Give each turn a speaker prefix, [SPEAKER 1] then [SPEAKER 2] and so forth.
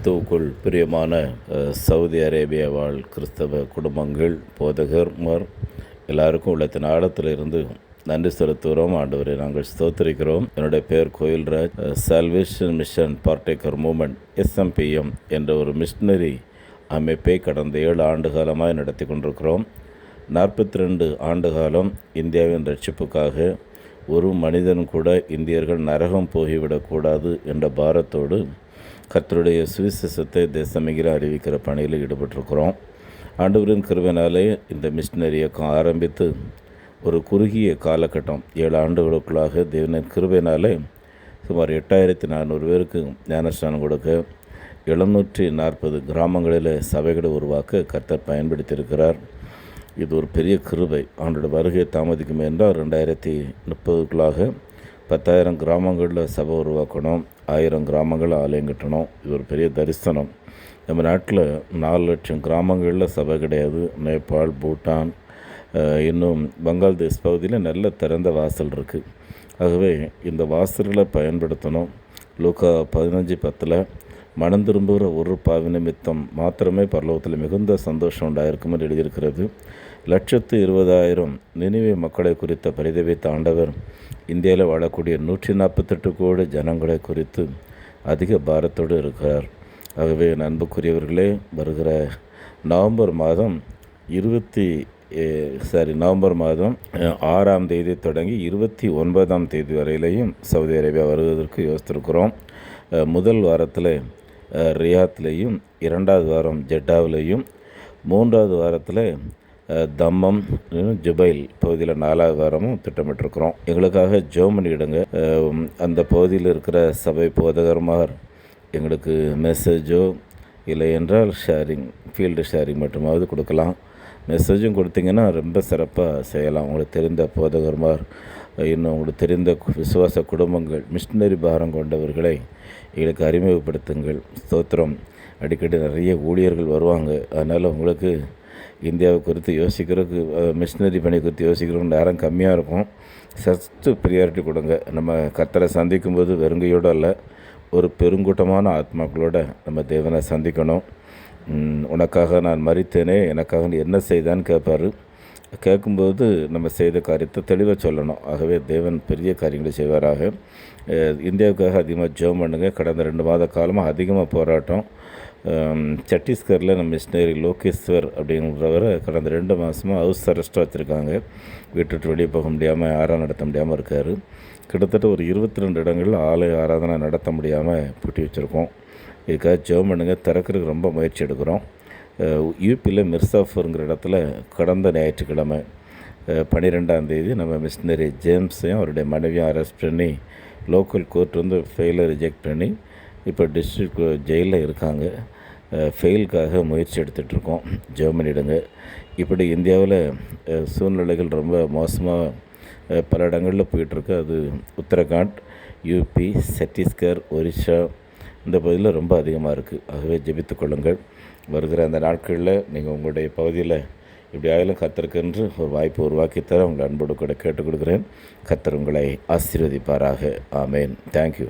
[SPEAKER 1] கிறிஸ்துவுக்குள் பிரியமான Saudi Arabia வாழ் கிறிஸ்தவ குடும்பங்கள் போதகர்மர் எல்லாருக்கும் உள்ளத்தின் ஆழத்தில் இருந்து நன்றி செலுத்துகிறோம். ஆண்டவரை நாங்கள் ஸ்தோத்திரிக்கிறோம். என்னுடைய பேர் Koilraj. Salvation mission partaker movement SMPM என்ற ஒரு மிஷினரி அமைப்பை கடந்த ஏழு ஆண்டு காலமாக நடத்தி கொண்டிருக்கிறோம். நாற்பத்தி ரெண்டு ஆண்டு காலம் இந்தியாவின் ரட்சிப்புக்காக ஒரு மனிதன் கூட இந்தியர்கள் நரகம் போகிவிடக்கூடாது என்ற பாரத்தோடு கர்த்தருடைய சுவிசேஷத்தை தேசமிகிற அறிவிக்கிற பணியில் ஈடுபட்டிருக்கிறோம். ஆண்டவரின் கிருவினாலே இந்த மிஷினரி இயக்கம் ஆரம்பித்து ஒரு குறுகிய காலகட்டம் ஏழு ஆண்டுகளுக்குள்ளாக தேவனின் கிருபையினாலே சுமார் எட்டாயிரத்தி நானூறு பேருக்கு ஞானஸ்தானம் கொடுக்க எழுநூற்றி நாற்பது கிராமங்களில் சபைகளை உருவாக்க கர்த்தர் பயன்படுத்தியிருக்கிறார். இது ஒரு பெரிய கிருபை. அவனோட வருகை தாமதிக்கும் என்றால் ரெண்டாயிரத்தி முப்பதுக்குள்ளாக பத்தாயிரம் கிராமங்களில் சபை உருவாக்கணும். ஆயிரம் கிராமங்கள் ஆலயம் கட்டணும். இது ஒரு பெரிய தரிசனம். நம்ம நாட்டில் நாலு லட்சம் கிராமங்களில் சபை கிடையாது. நேபாள் பூட்டான் இன்னும் பங்களாதேஷ் பகுதியில் நல்ல திறந்த வாசல் இருக்குது ஆகவே இந்த வாசல்களை பயன்படுத்தணும். லூக்கா பதினஞ்சு பத்தில் மனம் திரும்புகிற ஒரு பாவி நிமித்தம் மாத்திரமே பரலோகத்தில் மிகுந்த சந்தோஷம் உண்டாயிருக்கும் என்று எழுதியிருக்கிறது. லட்சத்து இருபதாயிரம் நினைவே மக்களை குறித்த பரிதவித்த ஆண்டவர் இந்தியாவில் வாழக்கூடிய நூற்றி நாற்பத்தெட்டு கோடி ஜனங்களை குறித்து அதிக பாரத்தோடு இருக்கிறார். ஆகவே நண்புக்குரியவர்களே அன்புக்குரியவர்களே வருகிற நவம்பர் மாதம் இருபத்தி சாரி நவம்பர் மாதம் ஆறாம் தேதி தொடங்கி இருபத்தி ஒன்பதாம் தேதி வரையிலையும் சவுதி அரேபியா வருவதற்கு யோசித்திருக்கிறோம். முதல் வாரத்தில் ரியாத்லேயும் இரண்டாவது வாரம் ஜெட்டாவிலையும் மூன்றாவது வாரத்தில் தம்மம் ஜுபைல் பகுதியில் நாலாவது வாரமும் திட்டமிட்டிருக்கிறோம். எங்களுக்காக ஜோம் பண்ணிவிடுங்க அந்த பகுதியில் இருக்கிற சபை போதகர்மார் எங்களுக்கு மெசேஜோ இல்லை என்றால் ஷேரிங் ஃபீல்டு ஷேரிங் மட்டுமாவது கொடுக்கலாம். மெசேஜும் கொடுத்தீங்கன்னா ரொம்ப சிறப்பாக செய்யலாம். உங்களுக்கு தெரிந்த போதகர்மார் இன்னும் உங்களுக்கு தெரிந்த விசுவாச குடும்பங்கள் மிஷினரி பாரம் கொண்டவர்களை எங்களுக்கு அறிமுகப்படுத்துங்கள். ஸ்தோத்திரம். அடிக்கடி நிறைய ஊழியர்கள் வருவாங்க. அதனால் உங்களுக்கு இந்தியாவை குறித்து யோசிக்கிறதுக்கு மிஷினரி பணி குறித்து யோசிக்கிறவங்க நேரம் கம்மியாக இருக்கும். ஃபஸ்ட்டு ப்ரியாரிட்டி கொடுங்க. நம்ம கத்தரை சந்திக்கும்போது வெறுங்கையோடு அல்ல ஒரு பெருங்கூட்டமான ஆத்மாக்களோட நம்ம தேவனை சந்திக்கணும். உனக்காக நான் மறித்தேனே எனக்காக நீ என்ன செய்தான்னு கேட்பாரு கேட்கும்போது நம்ம செய்த காரியத்தை தெளிவாக சொல்லணும். ஆகவே தேவன் பெரிய காரியங்களை செய்வாராக. இந்தியாவுக்காக அதிகமாக ஜெபம் பண்ணுங்க. கடந்த ரெண்டு மாத காலமாக அதிகமாக போராட்டம். சட்டீஸ்கரில் சத்தீஸ்கரில் நம்ம மிஷினரி லோகேஸ்வர் அப்படிங்கிறவரை கடந்த ரெண்டு மாதமாக ஹவுஸ் அரெஸ்ட்டாக வச்சுருக்காங்க. வீட்டுட்டு வெளியே போக முடியாமல் ஆராதனை நடத்த முடியாமல் இருக்கார். கிட்டத்தட்ட ஒரு இருபத்தி ரெண்டு இடங்களில் ஆலய ஆராதனை நடத்த முடியாமல் பூட்டி வச்சுருக்கோம். இதுக்காக ஜெபம் பண்ணுங்க திறக்கிறதுக்கு ரொம்ப முயற்சி எடுக்கிறோம். யூபியில் மிர்சாஃபருங்கிற இடத்துல கடந்த ஞாயிற்றுக்கிழமை பன்னிரெண்டாம் தேதி நம்ம மிஷினரி ஜேம்ஸையும் அவருடைய மனைவியும் அரெஸ்ட் பண்ணி லோக்கல் கோர்ட் வந்து ஃபெயிலை ரிஜெக்ட் பண்ணி இப்போ டிஸ்ட்ரிக்ட் ஜெயிலில் இருக்காங்க. ஃபெயிலுக்காக முயற்சி எடுத்துகிட்ருக்கோம் ஜெர்மனிடுங்க இப்படி இந்தியாவில் சூழ்நிலைகள் ரொம்ப மோசமாக பல இடங்களில் போயிட்டுருக்கு அது உத்தரகாண்ட் யூபி சத்தீஸ்கர் ஒரிஷா இந்த பகுதியில் ரொம்ப அதிகமாக இருக்குது. ஆகவே ஜெபித்து கொள்ளுங்கள். வருகிற அந்த நாட்களில் நீங்கள் உங்களுடைய பகுதியில் இப்படி ஆயிலும் கத்தருக்கென்று ஒரு வாய்ப்பு உருவாக்கி தர உங்கள் அன்போடு கூட கேட்டுக் கொடுக்குறேன் கத்தர் உங்களை ஆசீர்வதிப்பாராக. ஆமேன். தேங்க்யூ